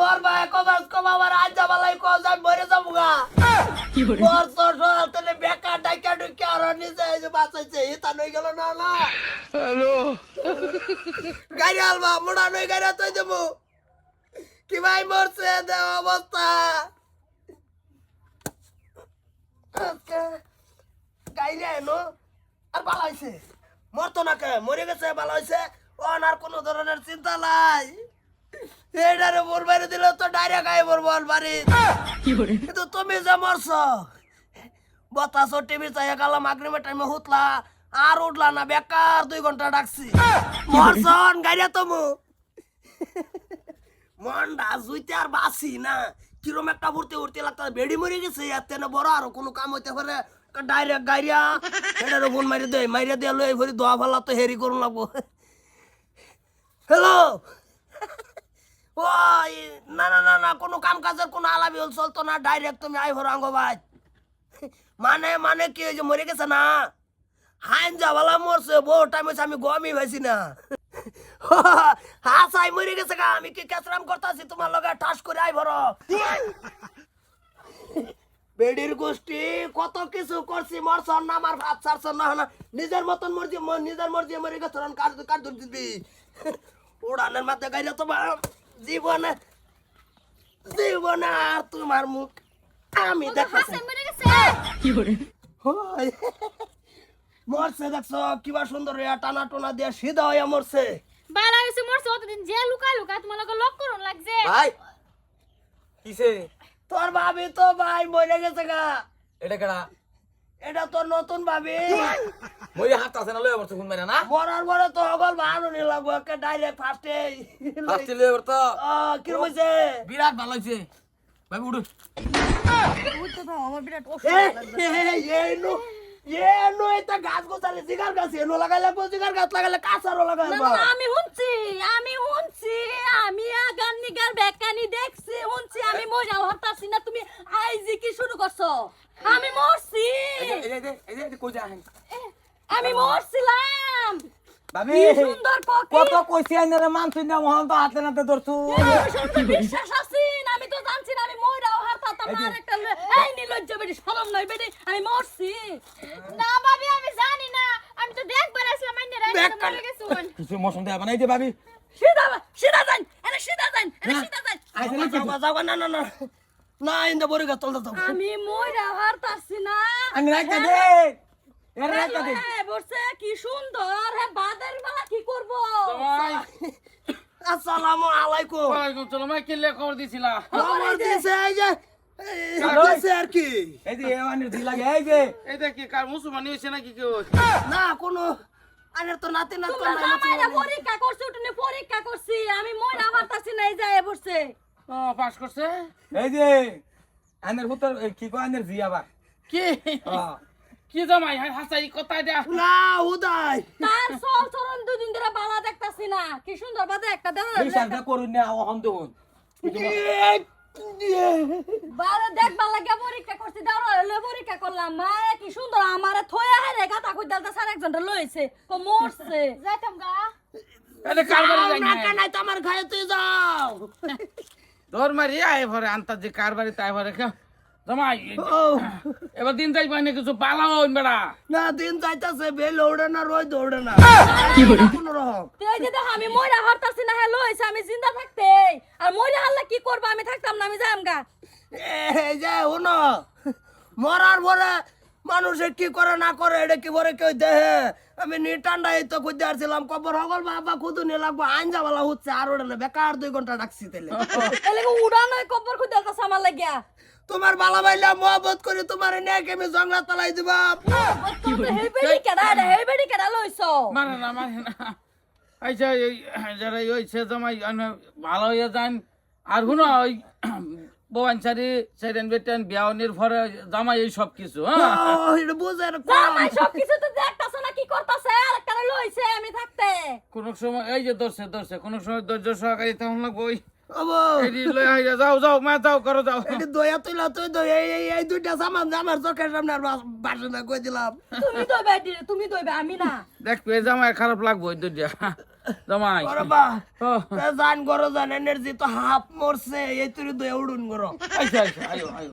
মোর ভাই কমাস কমাবার আজ যাবালাই কস আমি মরে যাব গা মোর বেকার ডাইকা ডুকে আর নিজে এই যে বাঁচাইছে নই গেল না না। হ্যালো। গাড়ি আলবা মোড়া নই গাড়ি তুই দেবো কি ভাই মরছে দে অবস্থা। গাইলে এনো আর ভালো হয়েছে মরতো না কে? মরে গেছে ভালো হয়েছে অন আর কোনো ধরনের চিন্তা নাই। এইটারে মোর দিলে তো ডাইরেক্ট আই মোর বল? বাড়ি কিন্তু তুমি যে মরছ বতাস টিভি চাই গেলাম আগ্রিমের টাইমে হুতলা আর উঠলা না বেকার দুই ঘণ্টা ডাকছি। মরছন গাড়িয়া তুমি। মনটা জুইতে আর বাসি না। কিরম একটা উড়তে উড়তে লাগতো বেড়ি মরে গেছে এতে না বড় আর কোনো কাম হইতে পারে ডাইরেক্ট গাড়িয়া এটার ফোন মারি দে মারিয়া দিয়ে লই ভরি দোয়া ফালা তো হেরি করুন লাগবো। হ্যালো ওই না না না না, কোনো কাম কাজের কোনো আলাপি হল চলতো না ডাইরেক্ট তুমি আই ভর আঙ্গ ভাই মানে মানে কি যে মরে গেছে না? হাইন যাওয়ালা মরছে বহু টাইম হয়েছে, আমি গমই ভাইছি না। হ্যাঁ সাই মরে গেছে গা, আমি কি ক্যাচরাম করতেছি? তোমার লগে ঠাস করে আই ভর বেডির গোষ্ঠী, কত কিছু করছি মরছন না, আমার ভাত ছাড়ছন না না নিজের মতন মর্জি নিজের মর্জি মরে গেছ কার কার দিবি উড়ানের মাথা গাইলে তোমার জীবনে জীবনে আর তোমার মুখ আমি দেখাচ্ছি হয়। মরছে দেখছ কিবা সুন্দর ইয়া টানা টোনা দিয়ে সিধা হইয়া মরছে। বালা হইছে মরছে অতদিন যে লুকা লুকা তোমার লগে লক করুন লাগছে। ভাই। কিসে? তোর ভাবি তো ভাই মরে গেছে গা। এটা কেডা? এটা তোর নতুন ভাবি। মই হাত আছে না কোন মেরে না মরার পরে তো অগল ভালো নি লাগবো একে ডাইরেক্ট ফার্স্টে ফার্স্টে লয়ে বরতো কি হয়েছে বিরাট ভালো হইছে ভাই উড়ু উঠতে পাও আমার বিরাট এনো এনো এটা গাছ গোছালে জিগার গাছ এনো লাগাই লাগবো জিগার গাছ লাগালে কাঁচারও লাগাই না, না, আমি শুনছি আমি শুনছি আমি আগান নিগার বেকানি দেখছি শুনছি আমি মজা হতাছি না তুমি আইজি কি শুরু করছ আমি মরছি এই যে এই যে কই যা আমি মরছিলাম। ভাবি সুন্দর পক্ষী কত কইছি আইনারে মানছুই না মহন তো হাতে নাতে ধরছু। বিশ্বাস আছেন আমি তো জানছি না আমি মইরাও হারতাম না আর এই নির্লজ্জ বেটি শরম নাই বেটি আমি মরছি। না ভাবি আমি জানি না। আমি তো দেখবার আসলাম আইনে দেখ কানে। কিছু মশন দেয়া বানাই দে ভাবি সিধা সিধা যান এনে সিধা যান এনে সিধা যান। আইছে না যাবা যাবা না না না। না ইন্দা বড়ি গাছ তলতে আমি মইরাও হারতাছি না। আমি রাইতা দে এর রাইতা দে হ্যাঁ, কি সুন্দর হ্যাঁ বাদের বেলা কি করব? ভাই আসসালামু আলাইকুম। ওয়ালাইকুম সালাম ভাই কিল্লে খবর দিছিলা? খবর দিছে এই যে কি। কি না কোনো আরে তো নাতি না তো নাই পরীক্ষা করছ উঠনে পরীক্ষা করছি আমি মইরা হারতাছি না এই যায় বসছে। ও পাস করছে? এই যে আনের হুতর কি কয় আনের জি আবার কি? কি জামাই? হাই হাসাই কথা দেয়া। না উদয় তার চল চরণ দুদিন ধরে বালা দেখতাছি না। কি সুন্দর বাদে একটা দেহ বিশ্বাসটা করুন না অহন দেখুন। বালা দেখবার লাগে পরীক্ষা করছি দাঁড়া হলে পরীক্ষা করলাম। মা কি সুন্দর আমারে থয়া হে রে গাতা কই দালতা সার একজন লইছে। তো মরছে। যাইতাম গা। এটা কার বাড়ি যাই না তুই যাও। ধর মারি আয় ভরে আনতার যে কার তাই ভরে কেউ জামাই এবার দিন যাই পাই না কিছু পালাও বেড়া। না দিন যাইতাছে বেল ওড়ে না রোজ দৌড়ে না। কোনো রকম? তুই যে দেখ আমি মইরা হারতাছি না আমি জিন্দা থাকতে আর মইরা হারলে কি করব? আমি থাকতাম না আমি যাইম গা। এই যে শুনো মরার পরে মানুষে কি করে না করে এটা কি করে কেউ দেহে আমি নিটান্ডা এই তো খুঁজতে আসছিলাম কবর হগল বাবা খুদু নিয়ে লাগবো আইন যাবালা হচ্ছে আর ওটা বেকার দুই ঘণ্টা ডাকছি তেলে এলে উড়ানো কই দালতা আমার লাগিয়া। তোমার বালা বাইলা মহব্বত করে তোমার নিয়ে আমি জঙ্গলা তলাই দিবা। হেই বেডি কেডা রে হেই বেডি কেডা লইছো মারে না মারে না। আচ্ছা এই যারা এই হয়েছে জামাই ভালো হয়ে যান আর শুনো ওই ববানসারি সেরেন বেটেন বিয়াওনির পরে জামাই এই সব কিছু হ্যাঁ? এটা বুঝে জামাই সব কিছু তো দেখতাছ না কি করতাছে? আর একটা লইছে আমি থাকতে। কোন সময় এই যে ধরছে ধরছে। কোন সময় ধৈর্য সহকারী তখন লাগবো এই যে লই আইয়া যাও যাও মা যাও করো যাও। দয়া তুইলা তুই দই এই এই এই দুইটা সামান আমার চোখের সামনে আর বাসনা কই দিলাম। তুমি দইবে তুমি দইবে আমি না। দেখ জামাই খারাপ লাগবো এই দুইটা জামাই। ওরে বা জান গরো জান এনার্জি তো হাফ মরছে এই তুই দয়া উড়ুন গরো আচ্ছা আচ্ছা আয়ো আয়ো